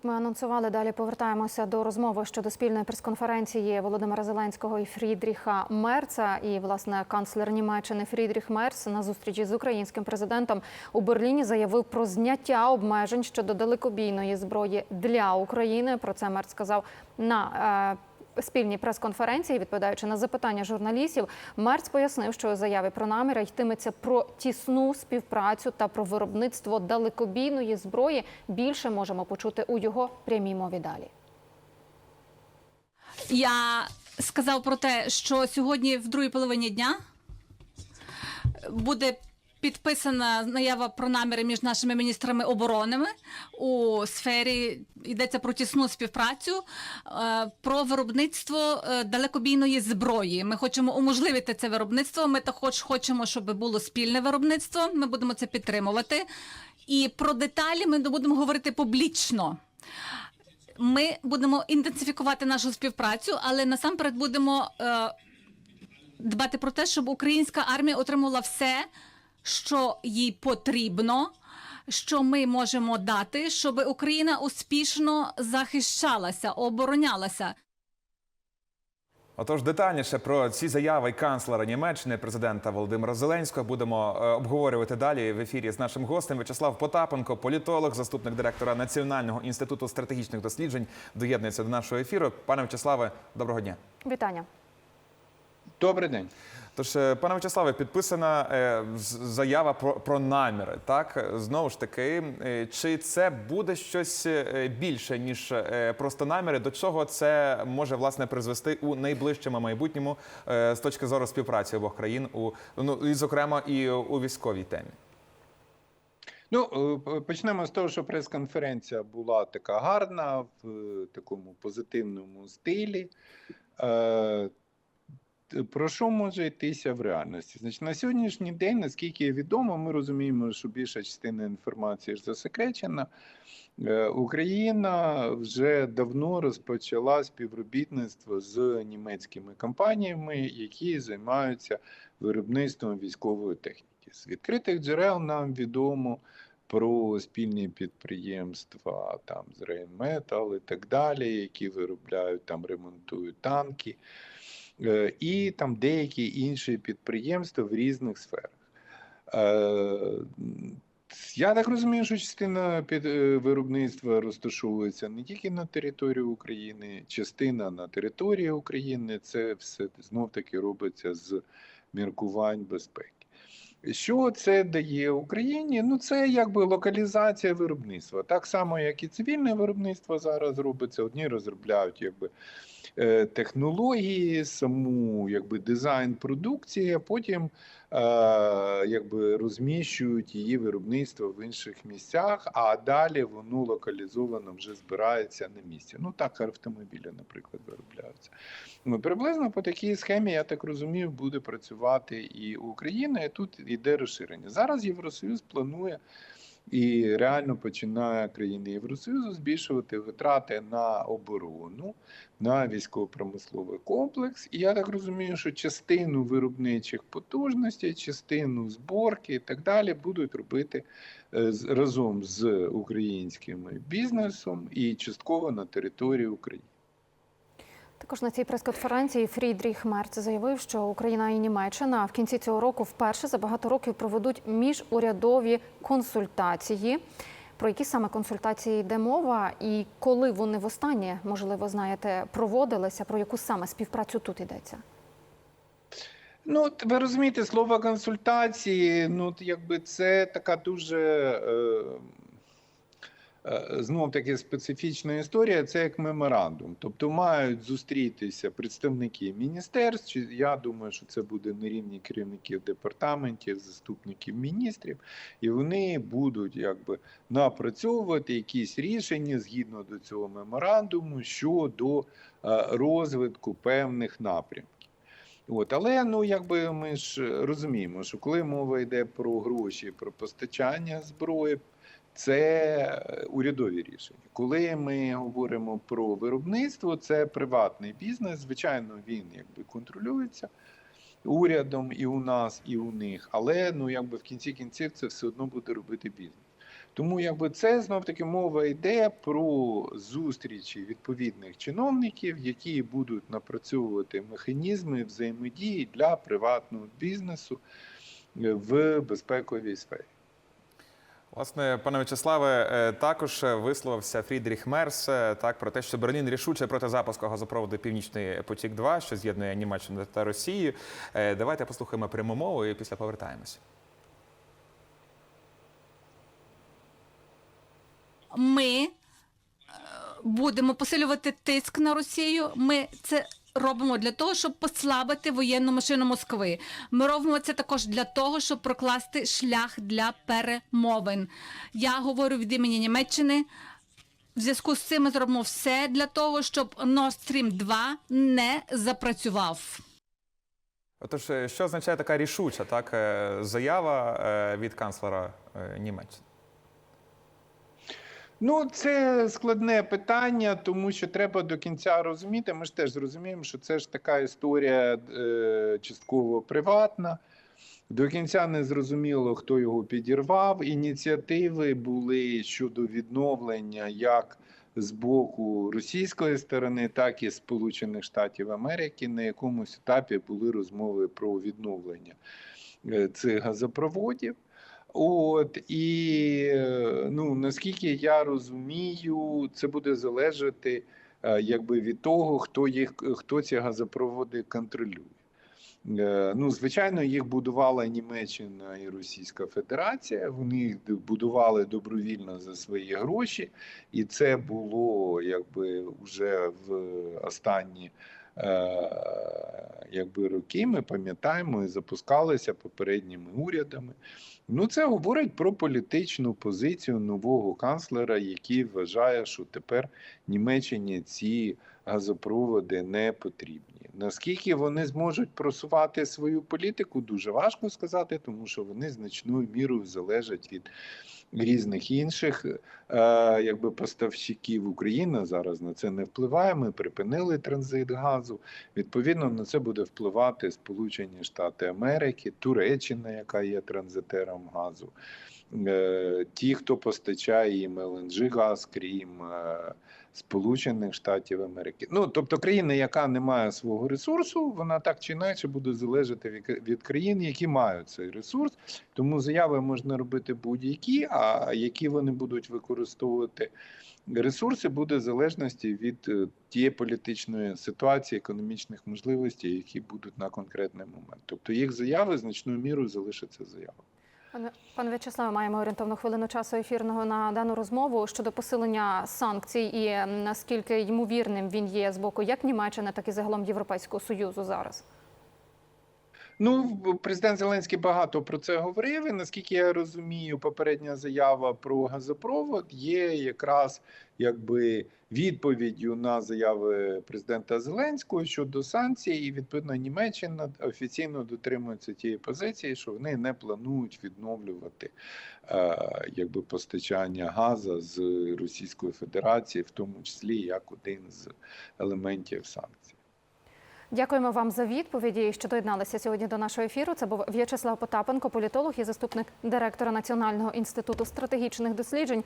Як ми анонсували, далі повертаємося до розмови щодо спільної прес-конференції Володимира Зеленського і Фрідріха Мерца. І власне канцлер Німеччини Фрідріх Мерц на зустрічі з українським президентом у Берліні заявив про зняття обмежень щодо далекобійної зброї для України. Про це Мерц сказав на е, спільній прес-конференції, відповідаючи на запитання журналістів, Мерц пояснив, що у заяві про наміри йтиметься про тісну співпрацю та про виробництво далекобійної зброї. Більше можемо почути у його прямій мові далі. Я сказав про те, що сьогодні, в другій половині дня, буде підписана заява про наміри між нашими міністрами оборони у сфері йдеться про тісну співпрацю, е, про виробництво е, далекобійної зброї. Ми хочемо уможливити це виробництво. Ми також хочемо, щоб було спільне виробництво. Ми будемо це підтримувати. І про деталі ми будемо говорити публічно. Ми будемо інтенсифікувати нашу співпрацю, але насамперед будемо е, дбати про те, щоб українська армія отримала все, що їй потрібно, що ми можемо дати, щоб Україна успішно захищалася, оборонялася. Отож, детальніше про ці заяви канцлера Німеччини, президента Володимира Зеленського, будемо е, обговорювати далі в ефірі з нашим гостем В'ячеслав Потапенко, політолог, заступник директора Національного інституту стратегічних досліджень, доєднується до нашого ефіру. Пане В'ячеславе, доброго дня. Вітання. Добрий день. Тож, е, пане В'ячеславе, підписана е, заява про, наміри. Так знову ж таки, е, чи це буде щось більше ніж просто наміри? До чого це може власне призвести у найближчому майбутньому з точки зору співпраці обох країн у ну і зокрема і у військовій темі? Ну, почнемо з того, що прес-конференція була така гарна, в такому позитивному стилі. Про що може йтися в реальності? Значить, на сьогоднішній день, наскільки відомо, ми розуміємо, що більша частина інформації засекречена. Е, Україна вже давно розпочала співробітництво з німецькими компаніями, які займаються виробництвом військової техніки. З відкритих джерел нам відомо про спільні підприємства там з Rheinmetall і так далі, які виробляють там, ремонтують танки, і там деякі інші підприємства в різних сферах. Е, Я так розумію, що частина під е, виробництва розташовується не тільки на території України, частина на території України. Це все знов таки робиться з міркувань безпеки. Що це дає Україні? Ну, це якби локалізація виробництва. Так само, як і цивільне виробництво зараз робиться. Одні розробляють якби е, технології, саму якби дизайн продукції, а потім якби розміщують її виробництво в інших місцях, а далі воно локалізовано вже збирається на місці. Ну так автомобілі, наприклад, виробляються. Ну, приблизно по такій схемі, я так розумію, буде працювати і Україна, і тут іде розширення. Зараз Євросоюз планує і реально починає країни Євросоюзу збільшувати витрати на оборону, на військово-промисловий комплекс. І я так розумію, що частину виробничих потужностей, частину зборки і так далі будуть робити е, разом з українським бізнесом і частково на території України. Також на цій прес-конференції Фрідріх Мерц заявив, що Україна і Німеччина в кінці цього року вперше за багато років проведуть міжурядові консультації. Про які саме консультації йде мова, і коли вони востаннє, можливо, знаєте, проводилися, про яку саме співпрацю тут йдеться? Ну, ви розумієте, слово консультації, ну, якби це така дуже е, знов таки специфічна історія, це як меморандум. Тобто мають зустрітися представники міністерств. Я думаю, що це буде на рівні керівників департаментів, заступників міністрів, і вони будуть якби напрацьовувати якісь рішення згідно до цього меморандуму щодо е, розвитку певних напрямків. От, але ну якби ми ж розуміємо, що коли мова йде про гроші, про постачання зброї, це урядові рішення. Коли ми говоримо про виробництво, це приватний бізнес. Звичайно, він якби контролюється урядом і у нас, і у них. Але ну якби в кінці кінців це все одно буде робити бізнес. Тому якби це знов таки мова йде про зустрічі відповідних чиновників, які будуть напрацьовувати механізми взаємодії для приватного бізнесу е, в безпековій сфері. Власне, пане В'ячеславе, е, також висловився Фрідріх Мерс е, так про те, що Берлін рішуче проти запуску газопроводу Північний потік 2 що з'єднує Німеччину та Росію. Е, Давайте послухаємо пряму мову і після повертаємося. Ми будемо посилювати тиск на Росію. Ми це робимо для того, щоб послабити воєнну машину Москви. Ми робимо це також для того, щоб прокласти шлях для перемовин. Я говорю від імені Німеччини. В зв'язку з цим ми зробимо все для того, щоб Nord Stream 2 не запрацював. Отож, е, що означає така рішуча так, е, заява е, від канцлера Німеччини? Ну, це складне питання, тому що треба до кінця розуміти. Ми ж теж зрозуміємо, що це ж така історія е, частково приватна. До кінця не зрозуміло, хто його підірвав. Ініціативи були щодо відновлення як з боку російської сторони, так і Сполучених Штатів Америки. На якомусь етапі були розмови про відновлення е, цих газопроводів. От і е, ну наскільки я розумію, це буде залежати е, якби від того, хто їх хто ці газопроводи контролює. Е, Ну, звичайно, їх будувала Німеччина і Російська Федерація. Вони їх будували добровільно за свої гроші, і це було якби вже в останні якби роки. Ми пам'ятаємо і запускалися попередніми урядами. Ну, це говорить про політичну позицію нового канцлера, який вважає, що тепер Німеччині ці газопроводи не потрібні. Наскільки вони зможуть просувати свою політику, дуже важко сказати, тому що вони значною мірою залежать від різних інших е, якби поставщиків Україна зараз на це не впливає. Ми припинили транзит газу. Відповідно, на це буде впливати Сполучені Штати Америки, Туреччина, яка є транзитером газу. Е, Ті, хто постачає їм ЛНЖ газ, крім е, Сполучених Штатів Америки. Ну тобто країна, яка не має свого ресурсу, вона так чи інакше буде залежати від- країн, які мають цей ресурс. Тому заяви можна робити будь-які, а які вони будуть використовувати ресурси, буде в залежності від е, тієї політичної ситуації, економічних можливостей, які будуть на конкретний момент. Тобто їх заяви значною мірою залишаться заявами. Пане В'ячеславе, маємо орієнтовну хвилину часу ефірного на дану розмову щодо посилення санкцій і наскільки ймовірним він є з боку як Німеччини, так і загалом Європейського союзу зараз. Ну, президент Зеленський багато про це говорив. І наскільки я розумію, попередня заява про газопровод є якраз якби відповіддю на заяви президента Зеленського щодо санкцій, і відповідно Німеччина офіційно дотримується тієї позиції, що вони не планують відновлювати е, якби постачання газу з Російської Федерації, в тому числі як один з елементів санкцій. Дякуємо вам за відповіді, що доєдналися сьогодні до нашого ефіру. Це був В'ячеслав Потапенко, політолог і заступник директора Національного інституту стратегічних досліджень.